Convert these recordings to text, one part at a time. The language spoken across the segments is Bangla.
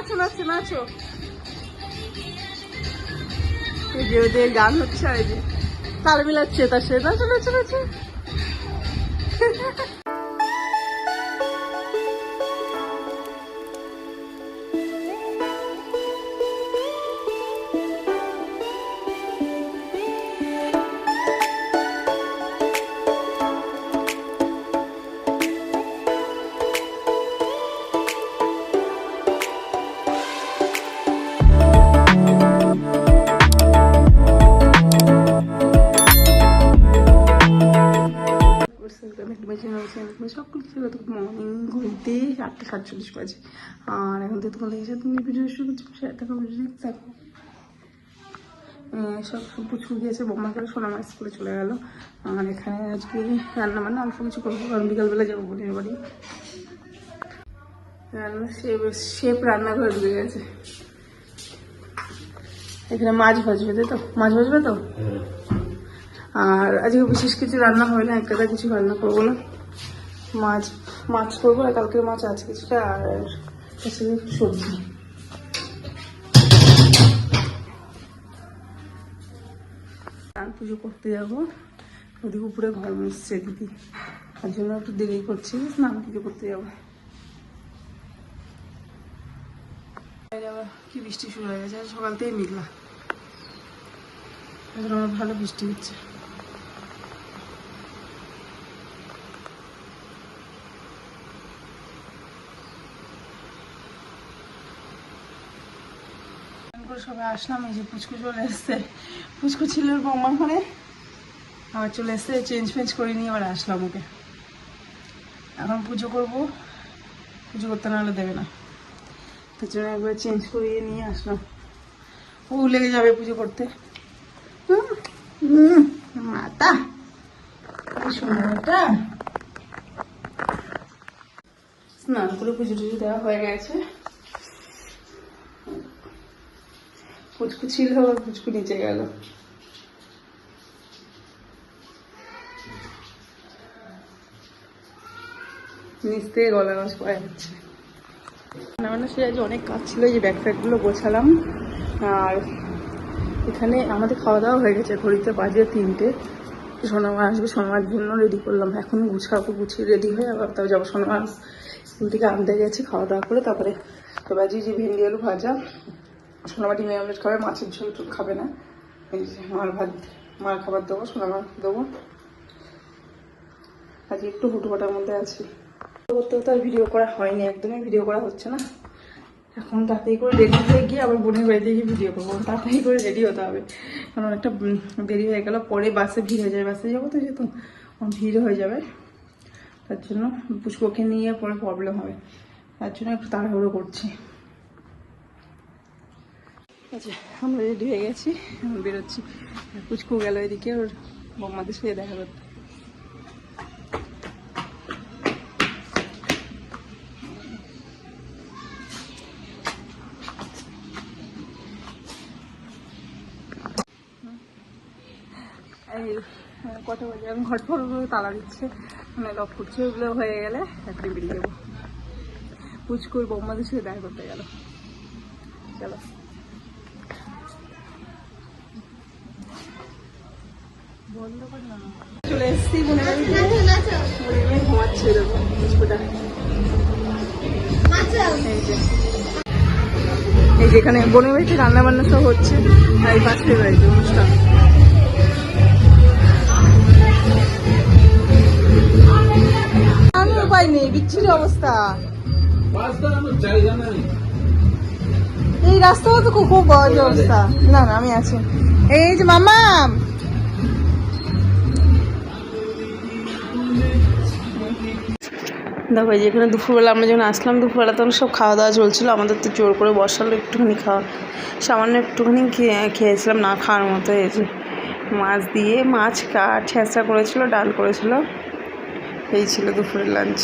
নাচো নাচো নাচো। যে গান হচ্ছে আর তাল মিলাচ্ছে তার সে নাচো নাচো নাচো। ছিল তো মর্নিং সাতচল্লিশ আর এখন তুমি শুরু সব সোনামা স্কুলে চলে গেল। আর এখানে আজকে রান্না বান্না, অল্প কিছু করব, কারণ বিকালবেলা যাব বাড়ি। রান্না, শেপ শেপ রান্নাঘরে ঢুকে গেছে। এখানে মাছ ভাজবে তো? মাছ ভাজবে তো? আর আজকে বিশেষ কিছু রান্না হয় না একটা কিছু রান্না করব না। মাছ মাছ করব আর কালকের মাছ আছে কিছুটা, আর সবজি। স্নান পুজো করতে যাব। ওদিকে উপরে ঘর মুছছে দিদি। তার জন্য একটু দেরি করছি, স্নান পুজো করতে যাব। কি বৃষ্টি শুরু হয়ে গেছে? সকাল থেকে মেঘলা। ভালো বৃষ্টি হচ্ছে। সবাই আসলাম, এই যে পুচকু চলে এসছে। পুচকু ছিল বৌমার ঘরে। আবার চলে এসছে চেঞ্জ ফেঞ্জ করে নিয়ে আবার আসলাম ওকে এখন পুজো করব। পুজো করতে না হলে দেবে না। তার একবার চেঞ্জ করিয়ে নিয়ে আসলাম। ও লেগে যাবে পুজো করতে। মাতা। কি সুন্দর এটা স্নান করে পুজো টুজো দেওয়া হয়ে গেছে। পুচকু ছিল আবার পুচকু নিচে গেল। নিচ থেকে গলা গাছ পাওয়া যাচ্ছে। না মানে সে আজ অনেক কাজ ছিল, এই যে ব্যাগ গোছালাম। আর এখানে আমাদের খাওয়া দাওয়া হয়ে গেছে, ঘড়িতে বাজে তিনটে। সোনামা আসবে, সোনামার জন্য রেডি করলাম। এখন গুছাবো, গুছিয়ে রেডি হয়ে আবার তাও যাব সোনামা স্কুল থেকে আনতে গেছে খাওয়া দাওয়া করে, তারপরে এবার যে যে ভেন্ডি আলু ভাজা সোনামা ডিমের আমলেট খাবে, মাছের ঝোল খাবে না। এই যে মার ভাত, মার খাবার দেবো সোনামা দেবো। আজকে একটু হুটোপাটার মধ্যে আছি। করতে করতে আর ভিডিও করা হয়নি, একদমই ভিডিও করা হচ্ছে না। এখন তাড়াতাড়ি করে রেডি হয়ে গিয়ে আবার বোনের বাড়িতে গিয়ে ভিডিও করব। তাড়াতাড়ি করে রেডি হতে হবে। কারণ অনেকটা দেরি হয়ে গেল, পরে বাসে ভিড় হয়ে যাবে। বাসে যাব তো যেহেতু ভিড় হয়ে যাবে। তার জন্য পুষ্পকে নিয়ে পরে প্রবলেম হবে। তার জন্য একটু তাড়াহুড়ো করছি। আচ্ছা আমরা রেডি হয়ে গেছি। এখন বেরোচ্ছি। পুচকু গেল এদিকে ওর বৌমাদের সাথে দেখা করতে। আহ, কটা বাজে? এখন ঘর ফর তালা দিচ্ছে মানে লক করছে ওগুলো হয়ে গেলে একদিন বেরিয়ে যাব। পুচকুর বৌমাদের সাথে দেখা করতে গেল। চলো বন্ধ কর না এই যেখানে বোনের বাড়িতে রান্না বান্না সব হচ্ছে এই অনুষ্ঠান। উপায় নেই, বিচ্ছিরি অবস্থা। এই রাস্তাও তো খুব বড় অবস্থা। না না, আমি আছি। এই যে মামা দেখো এই যে এখানে দুপুরবেলা আমরা যখন আসলাম, দুপুরবেলা তখন সব খাওয়া দাওয়া চলছিল। আমাদের তো জোর করে বসালো একটুখানি খাওয়া। সামান্য একটুখানি খেয়ে, খেয়েছিলাম না খাওয়ার মতো যে। মাছ দিয়ে মাছ কাঠ, ছেঁচড়া করেছিল, ডাল করেছিল। এই ছিল দুপুরের লাঞ্চ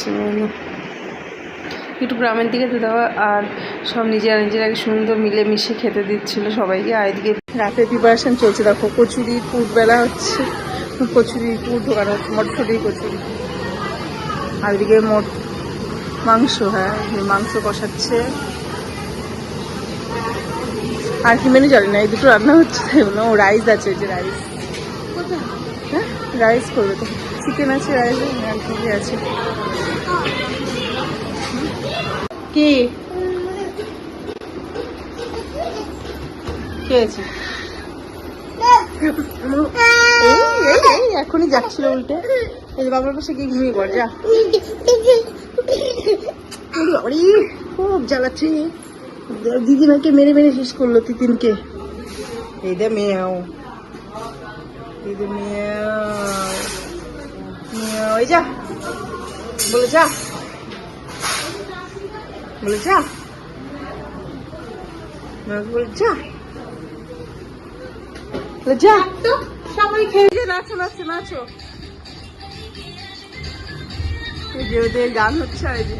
একটু গ্রামের দিকে তো দেওয়া আর সব নিজেরা নিজেরা সুন্দর মিলেমিশে খেতে দিচ্ছিল সবাইকে। আর এদিকে রাতের প্রিপারেশন চলছে। দেখো কচুরি পুট বেলা হচ্ছে। কচুরি পুট ঢোকানো মটফটি কচুরি। আর এদিকে মোট মাংস হ্যাঁ মাংস কষাচ্ছে। আর কি মেনু জানি না এই দুটো রান্না হচ্ছে তাই বললাম ও রাইস আছে যে রাইস হ্যাঁ রাইস করবে তো। চিকেন আছে রাইস আর কি আছে। কি? এখনই যাচ্ছিল উল্টে। এই বাবার পাশে গিয়ে ঘুমিয়ে পড় যা। বাবারে, খুব জ্বালাচ্ছে। দিদিমাকে মেরে মেরে শেষ করল তিতিনকে। এই দে মেয়াও। এই দে মেয়াও। মেয়াও এই যা। বলে যা। বলে যা। বলে যা। যা। সবাই খেয়ে নাচো নাচো নাচো। যে গান হচ্ছে আর যে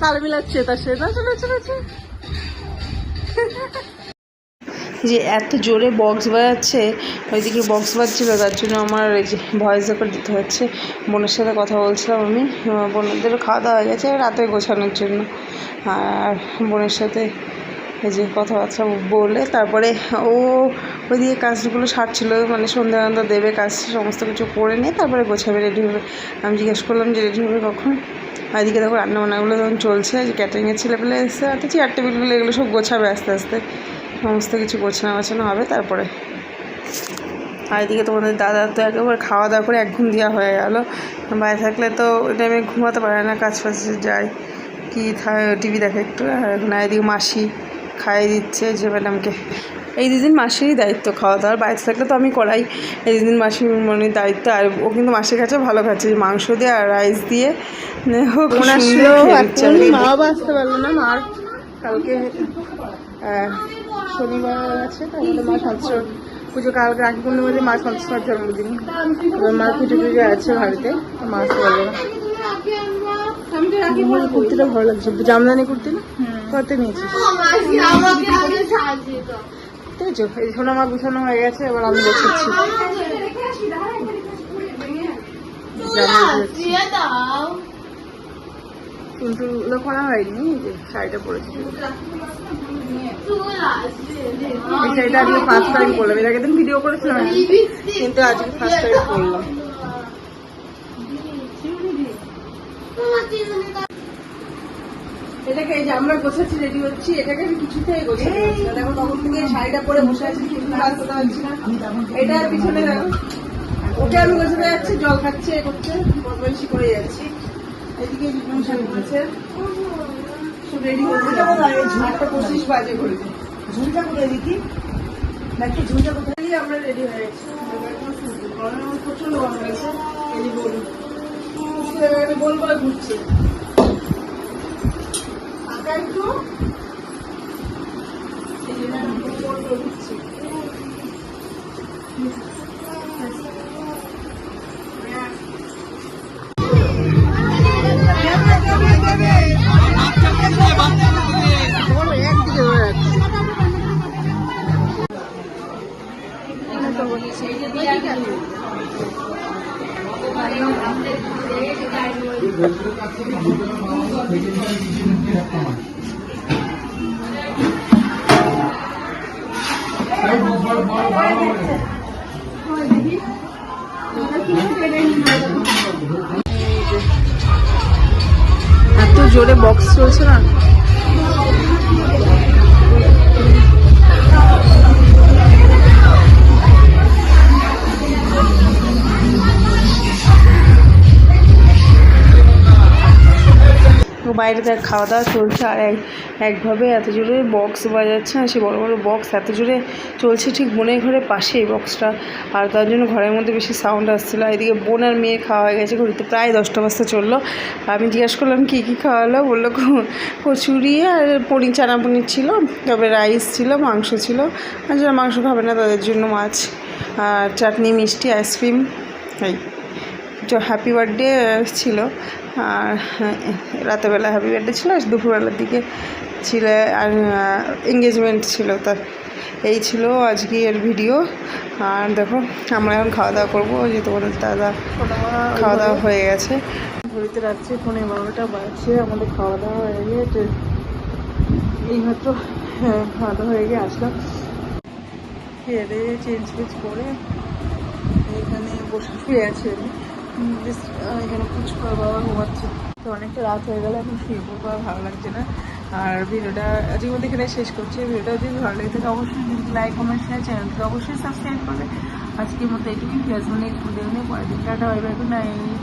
তাল মিলাচ্ছে, তার সাথে যে এত জোরে বক্স বাজাচ্ছে, ওইদিকে বক্স বাজছিল, তার জন্য আমার এই যে ভয়েস রেকর্ড দিতে হচ্ছে। বোনের সাথে কথা বলছিলাম আমি, বোনদেরও খাওয়া দাওয়া হয়ে গেছে রাতে গোছানোর জন্য। আর বোনের সাথে যে কথাবার্তা বলে, তারপরে ও ওইদিকে কাজগুলো সারছিল মানে সন্ধ্যা দেবে কাজ, সমস্ত কিছু করে নিয়ে তারপরে গোছাবে রেডি হবে। আমি জিজ্ঞেস করলাম যে রেডি হবে কখন? আর এদিকে দেখো রান্নাবান্নাগুলো যখন চলছে যে ক্যাটারিংয়ের ছেলেপেলে এসে হাতে চেয়ার টেবিলগুলো এগুলো সব গোছাবে আস্তে আস্তে। সমস্ত কিছু গোছানো গোছানো হবে তারপরে। আর এদিকে তোমাদের দাদা তো একেবারে খাওয়া দাওয়া করে এক ঘুম দেওয়া হয়ে গেল। বাইরে থাকলে তো ওই টাইমে ঘুমাতে পারে না, কাজ ফাজ যায় কি টিভি দেখে একটু, আর এখন এদিকে মাসি খাইয়ে দিচ্ছে যে ম্যাডামকে। এই দুদিন মাসিরই দায়িত্ব খাওয়া দাওয়ার বাড়িতে থাকলে তো আমি করাই। এই দুদিন মাসির মনির দায়িত্ব আর ও কিন্তু মাসির কাছে ভালো খাচ্ছে মাংস দিয়ে আর রাইস দিয়ে। আর মা আসতে পারল না মার কালকে শনিবার আছে তো আমাদের মা সন্তোষ পুজো কালকে রাখি পূর্ণিমাতে মা সন্তোষমার জন্মদিন। এবার মা পুজো টুজো আছে বাড়িতে তো মা আসতে পারল না। কুর্তিটা ভালো লাগছে জামদানি কুর্তি না? কত নিয়েছিস? ঠিক এই আমার গুছানো হয়ে গেছে এবার আমি গোছাচ্ছি কিন্তু ওগুলো করা হয়নি যে শাড়িটা পরেছি। এই শাড়িটা আজকে ফার্স্ট টাইম করলাম এর আগের দিন ভিডিও করেছিলাম। কিন্তু আজকে ফার্স্ট টাইম করলাম এটাকে যে আমরা গোছাচ্ছি রেডি হচ্ছি এটাকে আমি কিছুতেই গোছাতে পারছি না দেখো তখন থেকে শাড়িটা পরে বসে আছি কিছু কাজ করতে পারছি না। এটা পিছনে দেখো। ওকে আমি গোছাতে যাচ্ছি জল খাচ্ছে এ করছে বদমাইশি করে যাচ্ছি। এদিকে জীবন শাড়ি সব রেডি হচ্ছে আটটা পঁচিশ বাজে করে ঝুলটা করে দিকি নাকি ঝুলটা কোথায়? আমরা রেডি হয়ে গেছি। প্রচণ্ড গরম হয়েছে যে বলুন। বল বলে ঘুরছে। এত জোরে বক্স চলছে না? বাইরে দেখ খাওয়া দাওয়া চলছে আর এক, একভাবে এত জোরে বক্স বাজাচ্ছে না সে বড় বড় বক্স এত জোরে চলছে ঠিক বোনের ঘরের পাশে এই বক্সটা আর তার জন্য ঘরের মধ্যে বেশি সাউন্ড আসছিল। আর এদিকে বোন আর মেয়ে খাওয়া হয়ে গেছে ঘড়িতে প্রায় দশটা বাজতে চলল। আমি জিজ্ঞাসা করলাম, কী কী খাওয়ালো? বলল, কচুরি আর পনির, চানা পনির ছিল। তবে রাইস ছিল, মাংস ছিল। আর যারা মাংস খাবে না, তাদের জন্য মাছ। আর চাটনি, মিষ্টি আইসক্রিম এই হ্যাপি বার্থডে ছিল। আর রাতেরবেলা হ্যাপি বার্থডে ছিল আর দুপুরবেলার দিকে ছিল আর এঙ্গেজমেন্ট ছিল তার। এই ছিল আজকে এর ভিডিও আর দেখো আমরা এখন খাওয়া দাওয়া করব যে তোমাদের দাদা খাওয়া দাওয়া হয়ে গেছে। ঘুরিতে রাখছে ফোনে বারোটা বাজছে আমাদের খাওয়া দাওয়া হয়ে গিয়ে এইমাত্র হ্যাঁ, খাওয়া দাওয়া হয়ে গিয়ে আসলাম। খেয়ে দিয়ে চেঞ্জ ফেঞ্জ করে এখানে বসে শুয়ে আছে। আমি এখানে ফুচকা বাবা ঘুমাচ্ছে তো অনেকটা রাত হয়ে গেলে, এখন শুয়ে পড়ব ভালো লাগছে না। আর ভিডিওটা আজকের মধ্যে এখানে শেষ করছি, ভিডিওটা যদি ভালো লেগে থাকে, অবশ্যই লাইক কমেন্ট শেয়ার চ্যানেলটিকে অবশ্যই সাবস্ক্রাইব করবে। আজকের মতো এটুকুই ফেসবুক নেক্সট ভিডিও নিয়ে পরের দিন tata bye bye good night